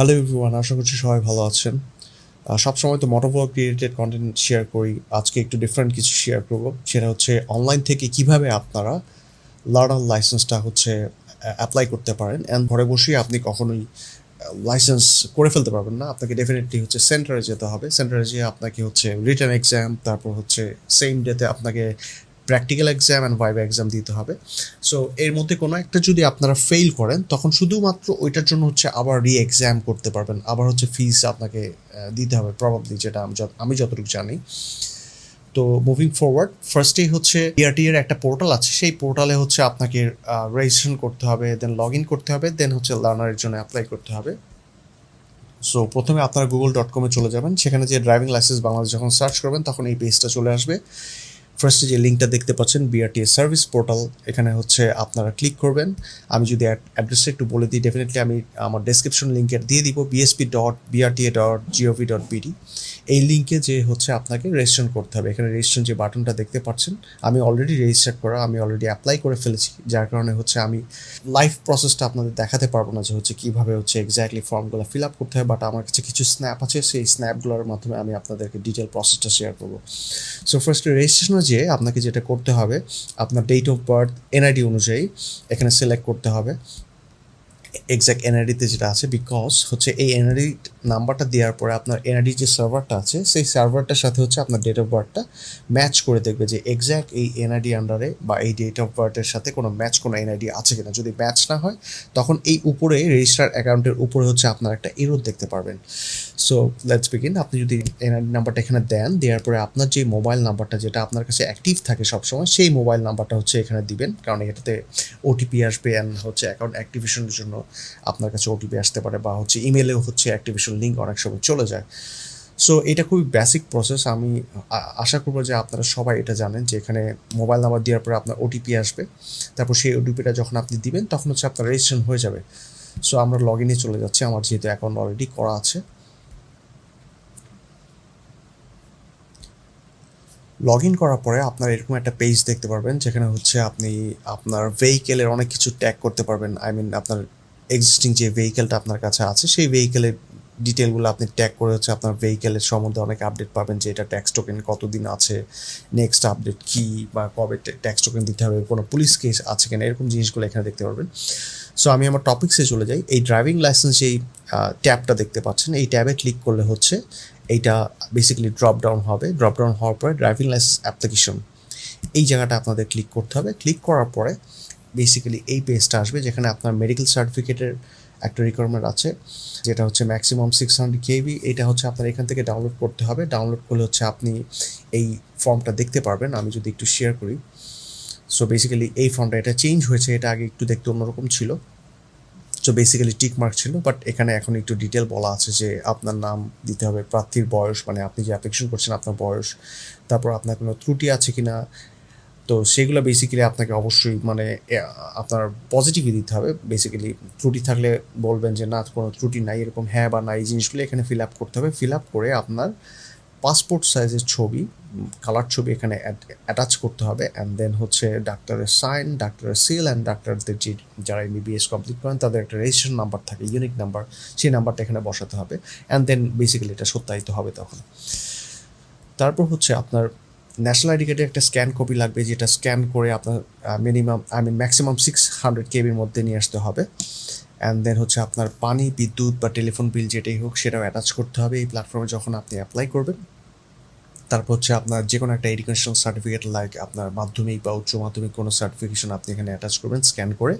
Hello everyone আশা করছি সবাই ভালো আছেন। সবসময় তো মোটোভ্লগ রিলেটেড কন্টেন্ট শেয়ার করি, আজকে একটু ডিফারেন্ট কিছু শেয়ার করব, সেটা হচ্ছে অনলাইন থেকে কীভাবে আপনারা লার্নার লাইসেন্সটা হচ্ছে অ্যাপ্লাই করতে পারেন অ্যান্ড ঘরে বসেই আপনি কখনোই লাইসেন্স করে ফেলতে পারবেন না। আপনাকে ডেফিনেটলি হচ্ছে সেন্টারে যেতে হবে। সেন্টারে যেয়ে আপনাকে হচ্ছে রিটার্ন এক্সাম তারপর হচ্ছে সেম ডেতে আপনাকে practical exam and viva exam দিতে হবে। সো এর মধ্যে কোনো একটা যদি আপনারা ফেল করেন, তখন শুধুমাত্র ওইটার জন্য হচ্ছে আবার রি এক্সাম করতে পারবেন। আবার হচ্ছে ফিস আপনাকে দিতে হবে প্রবাবলি যেটা আমি যত- যতটুকু জানি। তো মুভিং ফরওয়ার্ড ফার্স্টেই হচ্ছে বিআরটি এর একটা পোর্টাল আছে। সেই পোর্টালে হচ্ছে আপনাকে রেজিস্ট্রেশন করতে হবে দেন লগ ইন করতে হবে দেন হচ্ছে লার্নারের জন্য অ্যাপ্লাই করতে হবে। সো প্রথমে আপনারা গুগল ডট কমে চলে যাবেন। সেখানে যে ড্রাইভিং লাইসেন্স বাংলাদেশ যখন সার্চ করবেন, তখন এই পেজটা চলে আসবে। ফার্স্টে যে লিঙ্কটা দেখতে পাচ্ছেন বিআরটিএ সার্ভিস পোর্টাল এখানে হচ্ছে আপনারা ক্লিক করবেন। আমি যদি অ্যাড্রেসটা একটু বলে দিই ডেফিনেটলি আমি আমার ডেসক্রিপশন লিঙ্কে দিয়ে দিব BSP dot BRTA dot GOV dot BD এই লিঙ্কে যে হচ্ছে আপনাকে রেজিস্ট্রেশন করতে হবে। এখানে রেজিস্ট্রেশন যে বাটনটা দেখতে পাচ্ছেন, আমি অলরেডি রেজিস্টার করা, আমি অলরেডি অ্যাপ্লাই করে ফেলেছি। যার কারণে হচ্ছে আমি লাইভ প্রসেসটা আপনাদের দেখাতে পারব না যে হচ্ছে কীভাবে হচ্ছে এক্স্যাক্টলি ফর্মগুলো ফিল আপ করতে হয় বাট আমার কাছে কিছু স্ন্যাপ আছে, সেই স্ন্যাপগুলোর মাধ্যমে আমি আপনাদেরকে ডিটেল প্রসেসটা শেয়ার করব। সো ফার্স্টে রেজিস্ট্রেশনে যেয়ে আপনাকে যেটা করতে হবে, আপনার ডেট অফ বার্থ এনআইডি অনুযায়ী এখানে সিলেক্ট করতে হবে। এক্স্যাক্ট এনআইডিতে যেটা আছে বিকজ হচ্ছে এই এনআইডি নাম্বারটা দেওয়ার পরে আপনার এনআইডি যে সার্ভারটা আছে, সেই সার্ভারটার সাথে হচ্ছে আপনার ডেট অফ বার্থটা ম্যাচ করে দেখবে যে এক্স্যাক্ট এই এনআইডি আন্ডারে বা এই ডেট অফ বার্থের সাথে কোনো ম্যাচ কোনো এনআইডি আছে কিনা। যদি ম্যাচ না হয়, তখন এই উপরে রেজিস্টার অ্যাকাউন্টের উপরে হচ্ছে আপনার একটা এরোর দেখতে পারবেন। সো লেটস বিগিন আপনি যদি নাম্বারটা এখানে দেন, দেওয়ার পরে আপনার যে মোবাইল নাম্বারটা যেটা আপনার কাছে অ্যাক্টিভ থাকে সবসময়, সেই মোবাইল নাম্বারটা হচ্ছে এখানে দিবেন। কারণ এটাতে ওটিপি আসবে অ্যান্ড হচ্ছে অ্যাকাউন্ট অ্যাক্টিভেশনের জন্য আপনার কাছে ওটিপি আসতে পারে বা হচ্ছে ইমেলেও হচ্ছে অ্যাক্টিভেশন লিঙ্ক অনেক সময় চলে যায়। সো এটা খুবই বেসিক প্রসেস আমি আশা করব যে আপনারা সবাই এটা জানেন যে এখানে মোবাইল নাম্বার দেওয়ার পরে আপনার ওটিপি আসবে। তারপর সেই ওটিপিটা যখন আপনি দিবেন, তখন হচ্ছে আপনার রেজিস্ট্রেশন হয়ে যাবে। সো আমরা লগ ইনে চলে যাচ্ছি। আমার যেহেতু অ্যাকাউন্ট অলরেডি করা আছে। লগ ইন করার পরে আপনার এরকম একটা পেজ দেখতে পারবেন, যেখানে হচ্ছে আপনি আপনার ভেহিকেলের অনেক কিছু ট্যাগ করতে পারবেন। আই মিন আপনার এক্সিস্টিং যে ভেহিকেলটা আপনার কাছে আছে, সেই ভেহিকেলের ডিটেলগুলো আপনি ট্যাগ করে হচ্ছে আপনার ভেহিকেলের সম্বন্ধে অনেক আপডেট পাবেন যে এটা ট্যাক্স টোকেন কতদিন আছে নেক্সট আপডেট কি বা কবে ট্যাক্স টোকেন দিতে হবে, কোনো পুলিশ কেস আছে কিনা, এরকম জিনিসগুলো এখানে দেখতে পারবেন। সো আমি আমার টপিক্সে চলে যাই। এই ড্রাইভিং লাইসেন্স এই ট্যাবটা দেখতে পাচ্ছেন। এই ট্যাবে ক্লিক করলে হচ্ছে এইটা বেসিক্যালি ড্রপ ডাউন হবে। ড্রপ ডাউন হওয়ার পরে ড্রাইভিং লাইসেন্স অ্যাপ্লিকেশন এই জায়গাটা আপনাদের ক্লিক করতে হবে। ক্লিক করার পরে বেসিক্যালি এই পেজটা আসবে যেখানে আপনার মেডিকেল সার্টিফিকেটের একটা রিকোয়ারমেন্ট আছে, যেটা হচ্ছে ম্যাক্সিমাম সিক্স হান্ড্রেড কেবি এটা হচ্ছে আপনার এখান থেকে ডাউনলোড করতে হবে। ডাউনলোড করলে হচ্ছে আপনি এই ফর্মটা দেখতে পারবেন। আমি যদি একটু শেয়ার করি। সো বেসিক্যালি এই ফর্মটা এটা চেঞ্জ হয়েছে। এটা আগে একটু দেখতে অন্যরকম ছিল। সো বেসিক্যালি টিক মার্ক ছিল বাট এখানে এখন একটু ডিটেল বলা আছে যে আপনার নাম দিতে হবে, প্রার্থীর বয়স মানে আপনি যে অ্যাপ্লিকেশন করছেন আপনার বয়স, তারপর আপনার কোনো ত্রুটি আছে কি না তো সেগুলো বেসিক্যালি আপনাকে অবশ্যই মানে আপনার পজিটিভই দিতে হবে। বেসিক্যালি ত্রুটি থাকলে বলবেন যে, না, কোনো ত্রুটি নাই, এরকম হ্যাঁ বা না, এই জিনিসগুলো এখানে ফিল আপ করতে হবে। ফিল আপ করে আপনার পাসপোর্ট সাইজের ছবি কালার ছবি এখানে অ্যাটাচ করতে হবে অ্যান্ড দেন হচ্ছে ডাক্তারের সাইন ডাক্তারের সিল অ্যান্ড ডাক্তারদের যে, যারা এমবিবিএস কমপ্লিট করেন, তাদের একটা রেজিস্ট্রেশন নাম্বার থাকে ইউনিক নাম্বার সেই নাম্বারটা এখানে বসাতে হবে অ্যান্ড দেন বেসিক্যালি এটা সত্যায়িত হবে তখন। তারপর হচ্ছে আপনার ন্যাশনাল আইডি কার্ডের একটা স্ক্যান কপি লাগবে, যেটা স্ক্যান করে আপনার minimum I mean maximum six hundred কেবির মধ্যে নিয়ে আসতে হবে অ্যান্ড দেন হচ্ছে আপনার পানি, বিদ্যুৎ বা টেলিফোন বিল যেটাই হোক, সেটাও অ্যাটাচ করতে হবে, এই প্ল্যাটফর্মে যখন আপনি অ্যাপ্লাই করবেন। তারপর হচ্ছে আপনার যে কোনো একটা এডুকেশন সার্টিফিকেট লাইক আপনার মাধ্যমিক বা উচ্চ মাধ্যমিক কোনো সার্টিফিকেশন আপনি এখানে অ্যাটাচ করবেন স্ক্যান করে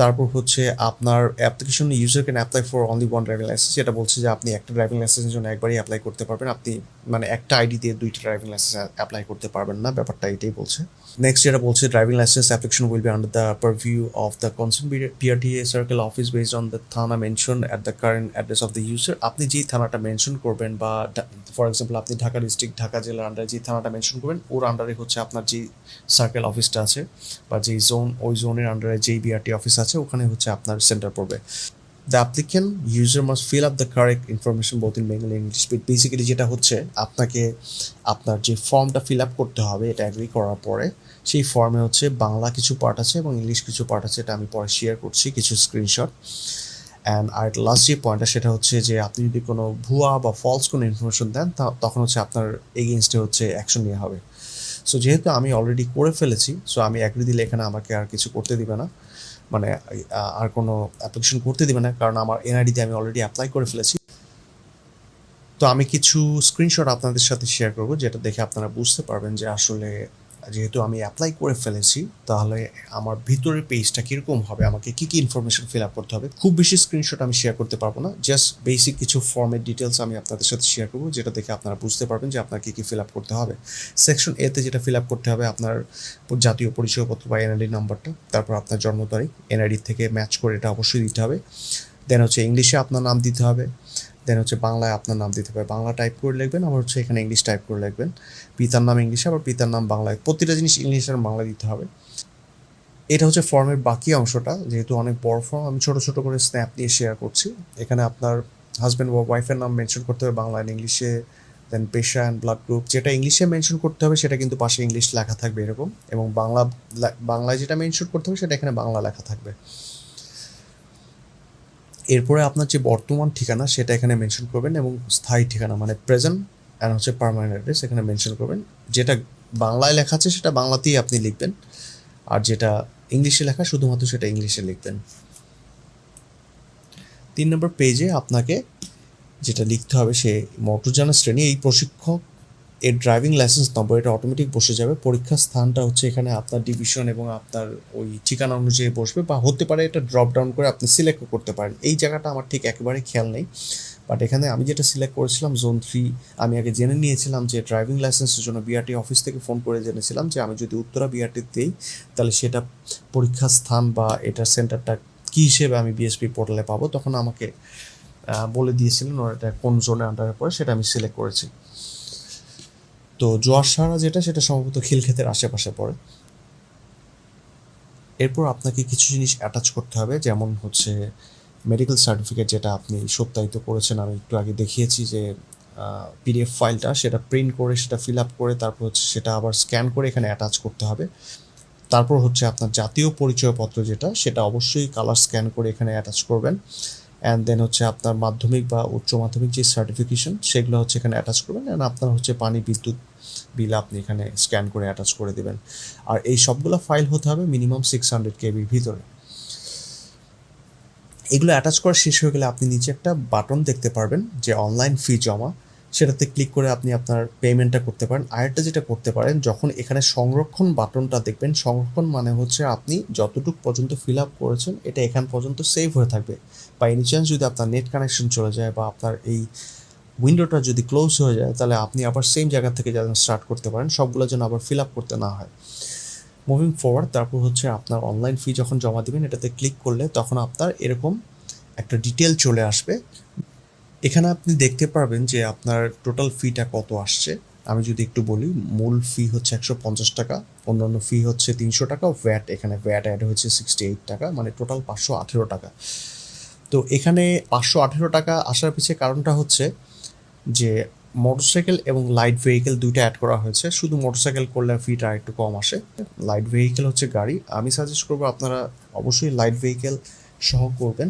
তারপর হচ্ছে আপনার application user can apply for only one driving licence যেটা বলছে যে আপনি একটা ড্রাইভিং লাইসেন্সের জন্য একবারই অ্যাপ্লাই করতে পারবেন। আপনি মানে একটা আইডি দিয়ে দুইটা ড্রাইভিং লাইসেন্স অ্যাপ্লাই করতে পারবেন না, ব্যাপারটা এটাই বলছে। নেক্সট যেটা বলছে driving licence application will be under the purview of the concern PRTA circle office based on the thana mention at the current address of the user আপনি যেই থানাটা মেনশন করবেন বা ফর এক্সাম্পল আপনি ঢাকা ডিস্ট্রিক্ট ঢাকা জেলার আন্ডারে যে থানাটা মেনশন করবেন, ওর আন্ডারে হচ্ছে আপনার যে সার্কেল অফিসটা আছে বা যেই জোন ওই জোনের আন্ডারে যেই বিআরটি অফিস আছে, ওখানে হচ্ছে আপনার সেন্টার পড়বে। The applicant user must fill up the correct information both in Bengali English basically যেটা হচ্ছে, আপনাকে আপনার যে ফর্মটা ফিল আপ করতে হবে, এটা অ্যাগ্রি করার পরে, সেই ফর্মে হচ্ছে বাংলা কিছু পার্ট আছে এবং ইংলিশ কিছু পার্ট আছে, এটা আমি পরে শেয়ার করছি, কিছু স্ক্রিনশট অ্যান্ড আর লাস্ট যে পয়েন্টটা সেটা হচ্ছে যে আপনি যদি কোনো ভুয়া বা ফলস কোনো ইনফরমেশন দেন, তা- তখন হচ্ছে আপনার এগেনস্টে হচ্ছে অ্যাকশন নেওয়া হবে। সো যেহেতু আমি অলরেডি করে ফেলেছি সো আমি অ্যাগ্রি দিলে এখানে আমাকে আর কিছু করতে দিবে না। মানে আর কোনো অ্যাপ্লিকেশন করতে দিবে না, কারণ আমার এনআইডিতে আমি অলরেডি অ্যাপ্লাই করে ফেলেছি। তো আমি কিছু স্ক্রিনশট আপনাদের সাথে শেয়ার করব, যেটা দেখে আপনারা বুঝতে পারবেন যে আসলে যেহেতু আমি অ্যাপ্লাই করে ফেলেছি, তাহলে আমার ভিতরের পেজটা কীরকম হবে? আমাকে কী কী ইনফরমেশন ফিল আপ করতে হবে? খুব বেশি স্ক্রিনশট আমি শেয়ার করতে পারব না। জাস্ট বেসিক কিছু ফর্মের ডিটেলস আমি আপনাদের সাথে শেয়ার করব, যেটা দেখে আপনারা বুঝতে পারবেন যে আপনার কী কী ফিল আপ করতে হবে। সেকশন এতে যেটা ফিল আপ করতে হবে, আপনার জাতীয় পরিচয়পত্র বা এনআইডি নাম্বারটা তারপর আপনার জন্ম তারিখ এনআইডি থেকে ম্যাচ করে এটা অবশ্যই দিতে হবে। দেন হচ্ছে ইংলিশে আপনার নাম দিতে হবে। দেন হচ্ছে বাংলায় আপনার নাম দিতে হবে বাংলা টাইপ করে লিখবেন, আবার হচ্ছে এখানে ইংলিশ টাইপ করে লিখবেন। পিতার নাম ইংলিশে আবার পিতার নাম বাংলায়। প্রতিটা জিনিস ইংলিশ আর বাংলা দিতে হবে। এটা হচ্ছে ফর্মের বাকি অংশটা, যেহেতু অনেক বড় ফর্ম আমি ছোট ছোট করে স্ন্যাপ দিয়ে শেয়ার করছি। এখানে আপনার হাজব্যান্ড বা ওয়াইফের নাম মেনশন করতে হবে বাংলা অ্যান্ড ইংলিশে দেন পেশা অ্যান্ড ব্লাড গ্রুপ যেটা ইংলিশে মেনশন করতে হবে, সেটা কিন্তু পাশে ইংলিশ লেখা থাকবে এরকম। এবং বাংলা, বাংলায় যেটা মেনশন করতে হবে, সেটা এখানে বাংলা লেখা থাকবে। এরপরে আপনার যে বর্তমান ঠিকানা সেটা এখানে মেনশন করবেন এবং স্থায়ী ঠিকানা মানে প্রেজেন্ট অ্যান্ড হচ্ছে পারমানেন্ট অ্যাড্রেস এখানে মেনশন করবেন। যেটা বাংলায় লেখা আছে সেটা বাংলাতেই আপনি লিখবেন। আর যেটা ইংলিশে লেখা শুধুমাত্র সেটা ইংলিশে লিখবেন। তিন নম্বর পেজে আপনাকে যেটা লিখতে হবে সে মোটরযানের শ্রেণি, এই প্রশিক্ষক এর ড্রাইভিং লাইসেন্স নম্বর এটা অটোমেটিক বসে যাবে। পরীক্ষার স্থানটা হচ্ছে এখানে আপনার ডিভিশন এবং আপনার ওই ঠিকানা অনুযায়ী বসবে বা হতে পারে এটা ড্রপ ডাউন করে আপনি সিলেক্ট করতে পারেন। এই জায়গাটা আমার ঠিক একেবারে খেয়াল নেই। বাট এখানে আমি যেটা সিলেক্ট করেছিলাম জোন থ্রি আমি আগে জেনে নিয়েছিলাম যে ড্রাইভিং লাইসেন্সের জন্য বিআরটি অফিস থেকে ফোন করে জেনেছিলাম যে আমি যদি উত্তরা বিআরটি দিই, তাহলে সেটা পরীক্ষার স্থান বা এটার সেন্টারটা কী হিসেবে আমি বিএসপি পোর্টালে পাবো? তখন আমাকে বলে দিয়েছিলেন ওরা এটা কোন জোনে আন্ডারে পড়ে সেটা আমি সিলেক্ট করেছি। তো জোয়ারসারা যেটা, সেটা সম্ভবত খিলক্ষেতের আশেপাশে পড়ে। এরপর আপনাকে কিছু জিনিস অ্যাটাচ করতে হবে, যেমন হচ্ছে মেডিকেল সার্টিফিকেট যেটা আপনি সত্যায়িত করেছেন। আমি একটু আগে দেখিয়েছি যে পিডিএফ ফাইলটা, সেটা প্রিন্ট করে, সেটা ফিল আপ করে, তারপর হচ্ছে সেটা আবার স্ক্যান করে এখানে অ্যাটাচ করতে হবে। তারপর হচ্ছে আপনার জাতীয় পরিচয়পত্র যেটা, সেটা অবশ্যই কালার স্ক্যান করে এখানে অ্যাটাচ করবেন। অ্যান্ড দেন হচ্ছে আপনার মাধ্যমিক বা উচ্চ মাধ্যমিক যে সার্টিফিকেশন সেগুলো হচ্ছে এখানে অ্যাটাচ করবেন অ্যান্ড আপনার হচ্ছে পানি বিদ্যুৎ বিল আপনি এখানে স্ক্যান করে অ্যাটাচ করে দেবেন। আর এই সবগুলো ফাইল হতে হবে মিনিমাম সিক্স হান্ড্রেড কেবির ভিতরে। এগুলো অ্যাটাচ করা শেষ হয়ে গেলে আপনি নিচে একটা বাটন দেখতে পারবেন যে অনলাইন ফি জমা। সেটাতে ক্লিক করে আপনি আপনার পেমেন্টটা করতে পারেন। আরেকটা যেটা করতে পারেন, যখন এখানে সংরক্ষণ বাটনটা দেখবেন, সংরক্ষণ মানে হচ্ছে আপনি যতটুকু পর্যন্ত ফিল আপ করেছেন, এটা এখান পর্যন্ত সেভ হয়ে থাকবে। বা এনি চান্স যদি আপনার নেট কানেকশন চলে যায় বা আপনার এই উইন্ডোটা যদি ক্লোজ হয়ে যায়, তাহলে আপনি আবার সেম জায়গা থেকে যেন স্টার্ট করতে পারেন, সবগুলো যেন আবার ফিল আপ করতে না হয়। মুভিং ফরওয়ার্ড তারপর হচ্ছে আপনার অনলাইন ফি যখন জমা দিবেন, এটাতে ক্লিক করলে তখন আপনার এরকম একটা ডিটেল চলে আসবে। এখানে আপনি দেখতে পারবেন যে আপনার টোটাল ফিটা কত আসছে। আমি যদি একটু বলি, মূল ফি হচ্ছে একশো পঞ্চাশ টাকা, অন্যান্য ফি হচ্ছে তিনশো টাকা ভ্যাট এখানে ভ্যাট অ্যাড হয়েছে সিক্সটি এইট টাকা মানে টোটাল পাঁচশো আঠেরো টাকা। তো এখানে পাঁচশো আঠেরো টাকা আসার পিছিয়ে কারণটা হচ্ছে যে মোটরসাইকেল এবং লাইট ভেহিকেল দুইটা অ্যাড করা হয়েছে। শুধু মোটরসাইকেল করলে ফিটা একটু কম আসে। লাইট ভেহিকেল হচ্ছে গাড়ি। আমি সাজেস্ট করব আপনারা অবশ্যই লাইট ভেহিকেল সহ করবেন।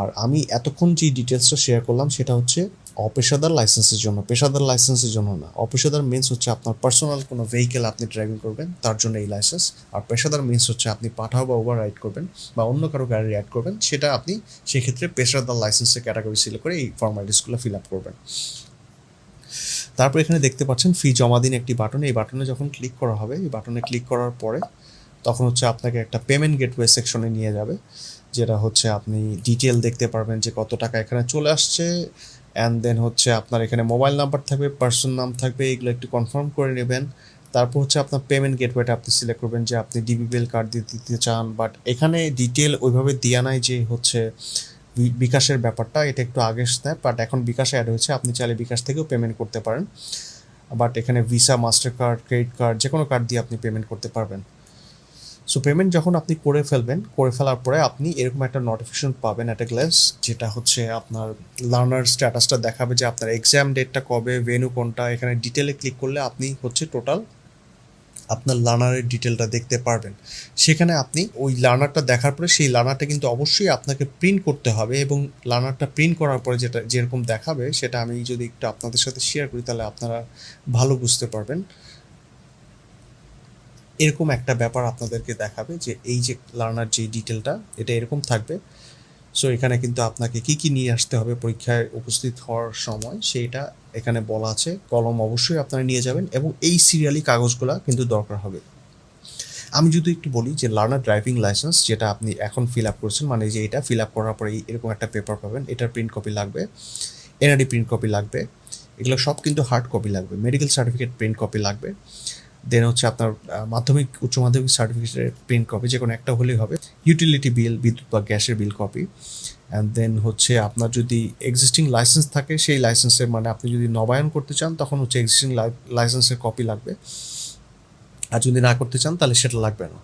আর আমি এতক্ষণ যে ডিটেলসটা শেয়ার করলাম, সেটা হচ্ছে অপেশাদার লাইসেন্সের জন্য। পেশাদার লাইসেন্সের জন্য না। অপেশাদার মিনস হচ্ছে আপনার পার্সোনাল কোনো ভেহিকেল আপনি ড্রাইভিং করবেন, তার জন্য এই লাইসেন্স আর পেশাদার মিনস হচ্ছে আপনি পাঠাও বা ওভার রাইড করবেন বা অন্য কারও গাড়ি রাইড করবেন, সেটা আপনি সেক্ষেত্রে পেশাদার লাইসেন্সের ক্যাটাগরি সিলেক্ট করে এই ফর্মালিটিসগুলো ফিল আপ করবেন। তারপর এখানে দেখতে পাচ্ছেন ফি জমা দিন একটি বাটন এই বাটনে যখন ক্লিক করা হবে, এই বাটনে ক্লিক করার পরে তখন হচ্ছে আপনাকে একটা পেমেন্ট গেটওয়ে সেকশনে নিয়ে যাবে, যেটা হচ্ছে আপনি ডিটেল দেখতে পারবেন যে কত টাকা এখানে চলে আসছে অ্যান্ড দেন হচ্ছে আপনার এখানে মোবাইল নাম্বার থাকবে পার্সন নাম থাকবে, এগুলো একটু কনফার্ম করে নেবেন। তারপর হচ্ছে আপনার পেমেন্ট গেটওয়েটা আপনি সিলেক্ট করবেন যে আপনি ডিবিবিএল কার্ড দিয়ে দিতে চান বাট এখানে ডিটেল ওইভাবে দেওয়া নাই যে হচ্ছে বিকাশের ব্যাপারটা, এটা একটু আগে স্ন্যাপ বাট এখন বিকাশে অ্যাড হয়েছে, আপনি চাইলে বিকাশ থেকেও পেমেন্ট করতে পারেন। বাট এখানে Visa master card credit card যে কোনো কার্ড দিয়ে আপনি পেমেন্ট করতে পারবেন। সো পেমেন্ট যখন আপনি করে ফেলবেন, করে ফেলার পরে আপনি এরকম একটা নোটিফিকেশন পাবেন অ্যাট একটা গ্লাস যেটা হচ্ছে আপনার লার্নার স্ট্যাটাসটা দেখাবে যে আপনার এক্সাম ডেটটা কবে ভেনু কোনটা, এখানে ডিটেলে ক্লিক করলে আপনি হচ্ছে টোটাল আপনার লার্নারের ডিটেলটা দেখতে পারবেন। সেখানে আপনি ওই লার্নারটা দেখার পরে সেই লার্নারটা কিন্তু অবশ্যই আপনাকে প্রিন্ট করতে হবে এবং লার্নারটা প্রিন্ট করার পরে যেটা, যেরকম দেখাবে, সেটা আমি যদি একটু আপনাদের সাথে শেয়ার করি, তাহলে আপনারা ভালো বুঝতে পারবেন। এরকম একটা ব্যাপার আপনাদেরকে দেখাবে যে এই যে লার্নার যে ডিটেলটা এটা এরকম থাকবে। সো এখানে কিন্তু আপনাকে কি কি নিয়ে আসতে হবে পরীক্ষায় উপস্থিত হওয়ার সময়, সেটা এখানে বলা আছে। কলম অবশ্যই আপনারা নিয়ে যাবেন এবং এই সিরিয়ালি কাগজগুলো কিন্তু দরকার হবে। আমি যদি একটু বলি যে লার্নার ড্রাইভিং লাইসেন্স যেটা আপনি এখন ফিল আপ করছেন মানে যে এটা ফিল আপ করার পরে এরকম একটা পেপার পাবেন, এটার প্রিন্ট কপি লাগবে এনআরডি প্রিন্ট কপি লাগবে, এগুলো সব কিন্তু হার্ড কপি লাগবে মেডিকেল সার্টিফিকেট প্রিন্ট কপি লাগবে। দেন হচ্ছে আপনার মাধ্যমিক, উচ্চ মাধ্যমিক সার্টিফিকেটের প্রিন্ট কপি যে কোনো একটা হলেই হবে। ইউটিলিটি বিল বিদ্যুৎ বা গ্যাসের বিল কপি অ্যান্ড দেন হচ্ছে আপনার যদি এক্সিস্টিং লাইসেন্স থাকে, সেই লাইসেন্সের মানে আপনি যদি নবায়ন করতে চান, তখন হচ্ছে এক্সিস্টিং লাইসেন্সের কপি লাগবে। আর যদি না করতে চান, তাহলে সেটা লাগবে না।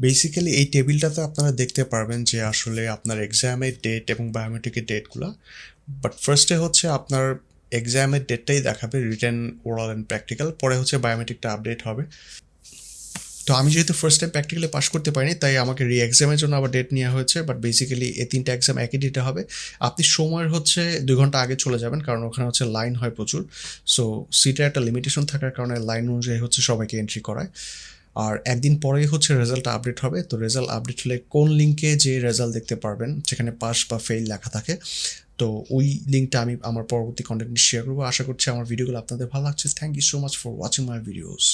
বেসিক্যালি এই টেবিলটাতে আপনারা দেখতে পারবেন যে আসলে আপনার এক্সামের ডেট এবং বায়োমেট্রিকের ডেটগুলো বাট ফার্স্টে হচ্ছে আপনার এক্সামের ডেটটাই দেখাবে রিটেন ওরাল অ্যান্ড প্র্যাকটিক্যাল পরে হচ্ছে বায়োমেট্রিকটা আপডেট হবে। তো আমি যেহেতু ফার্স্ট টাইম প্র্যাকটিক্যালি পাস করতে পারিনি, তাই আমাকে রি এক্সামের জন্য আবার ডেট নেওয়া হয়েছে। বাট বেসিক্যালি এই তিনটা এক্সাম একই ডেটে হবে। আপনি সময়ের হচ্ছে দুই ঘণ্টা আগে চলে যাবেন, কারণ ওখানে হচ্ছে লাইন হয় প্রচুর। সো সিটের একটা লিমিটেশন থাকার কারণে লাইন অনুযায়ী হচ্ছে সবাইকে এন্ট্রি করায়। আর একদিন পরেই হচ্ছে রেজাল্ট আপডেট হবে। তো রেজাল্ট আপডেট হলে কোন লিঙ্কে যে রেজাল্ট দেখতে পারবেন যেখানে পাস বা ফেল লেখা থাকে। তো ওই লিঙ্কটা আমি আমার পরবর্তী কন্টেন্ট শেয়ার করব। আশা করছি আমার ভিডিওগুলো আপনাদের ভালো লাগছে। Thank you so much for watching my videos